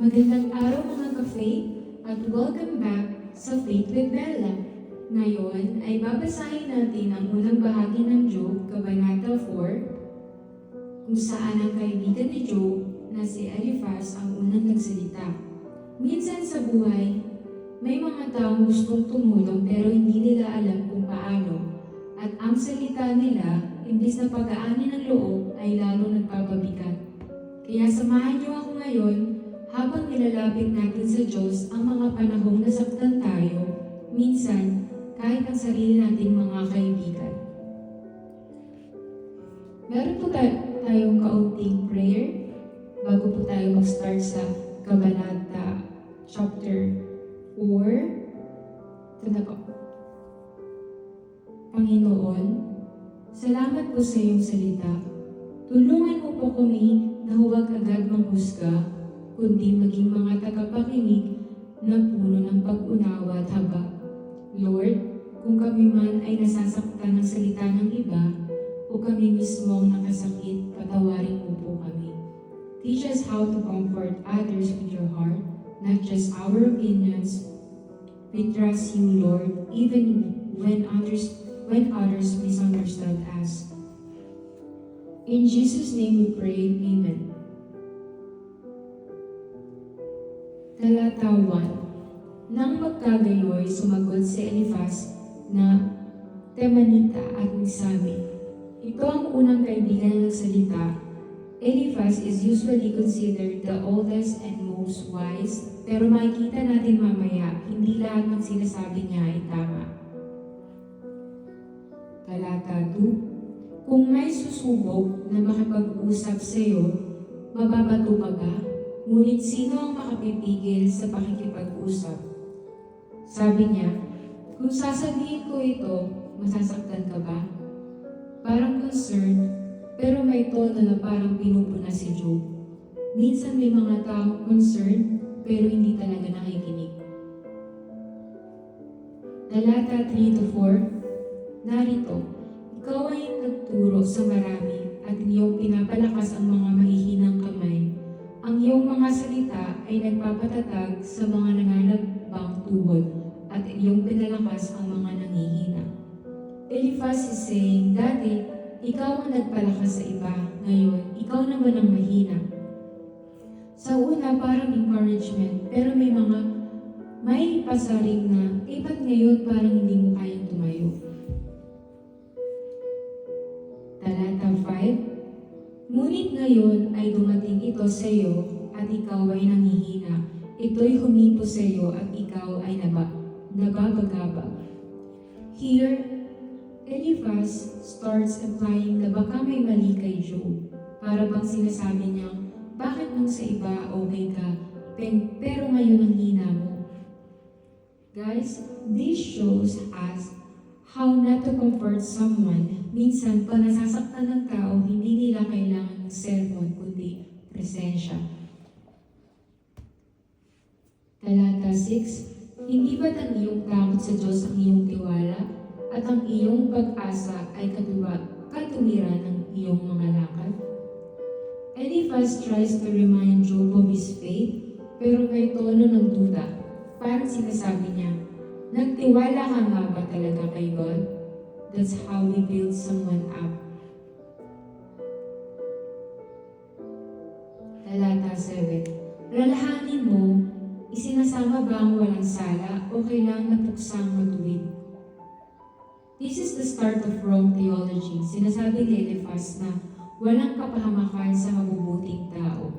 Magandang araw mga ka-faith at welcome back sa Faith with Bella. Ngayon ay babasahin natin ang unang bahagi ng Job, Kabanata 4, kung saan ang kaibigan ni Job na si Eliphaz ang unang nagsalita. Minsan sa buhay, may mga taong gustong tumulong pero hindi nila alam kung paano. At ang salita nila, imbis na pag-aani ng loob, ay lalo nagpapabigat. Kaya samahan niyo ako ngayon habang nilalapit natin sa Diyos ang mga panahong nasaktan tayo, minsan kahit ang sarili nating mga kaibigan. Meron po tayo, tayong kaunting prayer bago po tayo mag-start sa Kabanata chapter 4. Ito na po. Panginoon, salamat po sa iyong salita. Tulungan mo po kami na huwag agad manghusga, kundi maging mga tagapakinig ng puno ng pag-unawa at haba. Lord, kung kami man ay nasasaktan ng salita ng iba, o kami mismo ang nakasakit, patawarin mo po kami. Teach us how to comfort others with your heart, not just our opinions. We trust you, Lord, even when others when others misunderstood us. In Jesus' name we pray, Amen. Talata 1 Nang magkagayoy, sumagot si Eliphaz na Temanita at nagsabi, Ito ang unang kaibigan ng salita. Eliphaz is usually considered the oldest and most wise, pero makikita natin mamaya, hindi lahat ng sinasabi niya ay tama. Talata 2 Kung may susubok na makipag-usap sa iyo, mababato ka? Ngunit sino ang makapipigil sa pakikipag-usap? Sabi niya, kung sasabihin ko ito, masasaktan ka ba? Parang concerned, pero may tono na parang pinupuna si Job. Minsan may mga taong concerned, pero hindi talaga nakikinig. Talata 3 to 4 Narito, ikaw ay nagturo sa marami at iyong pinapalakas ang mga mahihinang mga salita ay nagpapatatag sa mga nanganabang tuhod at iyong pinalakas ang mga nangihina. Eliphaz is saying, Dati, ikaw ang nagpalakas sa iba. Ngayon, ikaw naman ang mahina. Sa una, parang encouragement, pero may mga may pasaring na, eh ba't ngayon parang hindi mo kayang tumayo? Talata 5 Ngunit ngayon ay dumating ito sa iyo at ikaw ay nangihina. Ito'y humipo sa iyo at ikaw ay naba, nababagabag. Here, Eliphaz starts implying na baka may mali kay Job. Para bang sinasabi niya, bakit nung sa iba okay ka, pero ngayon ang hina mo? Guys, this shows us how not to comfort someone. Minsan, pag nasasaktan ng tao, hindi nila kailangan ng sermon, kundi presensya. Talata 6, Hindi ba't ang iyong takot sa Diyos ang iyong tiwala at ang iyong pag-asa ay katuwa, katuwiran ng iyong mga lakad? Eliphaz tries to remind Job of his faith, pero may tono ng duda. Parang sinasabi niya, Nagtiwala ka nga ba talaga kay God? That's how we build someone sala o kailangan napuksang matuwid? This is the start of wrong theology. Sinasabi ni Eliphaz na walang kapahamakan sa mabubuting tao.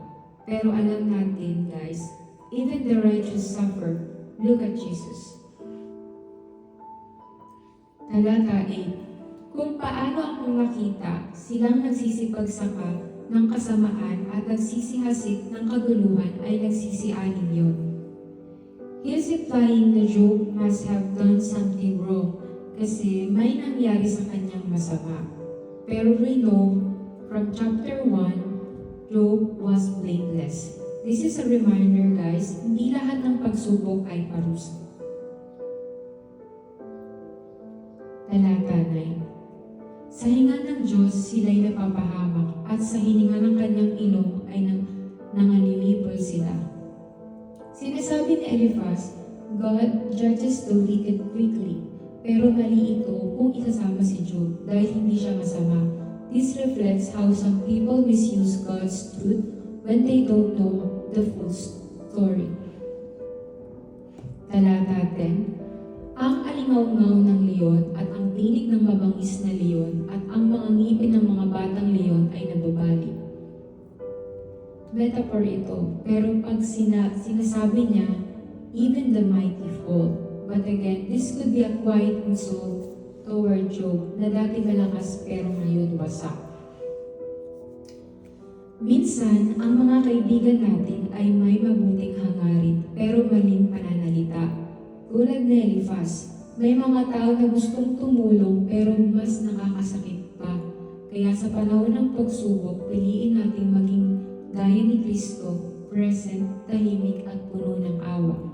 Pero alam natin, guys, even the righteous suffer. Look at Jesus. Talata 8 Kung paano ako makita, silang nagsisipagsaka ng kasamaan at nagsisihasik ng kaguluhan ay nagsisianin yun. He is implying na Job must have done something wrong kasi may nangyari sa kanyang masama. Pero we know from chapter 1, Job was blameless. This is a reminder guys, hindi lahat ng pagsubok ay parusa. Talata 9 Sa hinga ng Diyos, sila'y napapahamak at sa hininga ng kanyang ilong ay nang nanganilipol sila. Eliphaz, God judges the wicked quickly, pero mali ito kung isasama si Job dahil hindi siya masama. This reflects how some people misuse God's truth when they don't know the full story. Metaphor ito, pero pag sina, sinasabi niya, even the mighty fall. But again, this could be a quiet insult toward Job na dati malakas pero ngayon wasak. Minsan, ang mga kaibigan natin ay may mabuting hangarin pero maling pananalita. Tulad ni Eliphaz, may mga tao na gustong tumulong pero mas nakakasakit pa. Kaya sa panahon ng pagsubok, piliin natin maging gaya ni Kristo, present, tahimik at puno ng awa.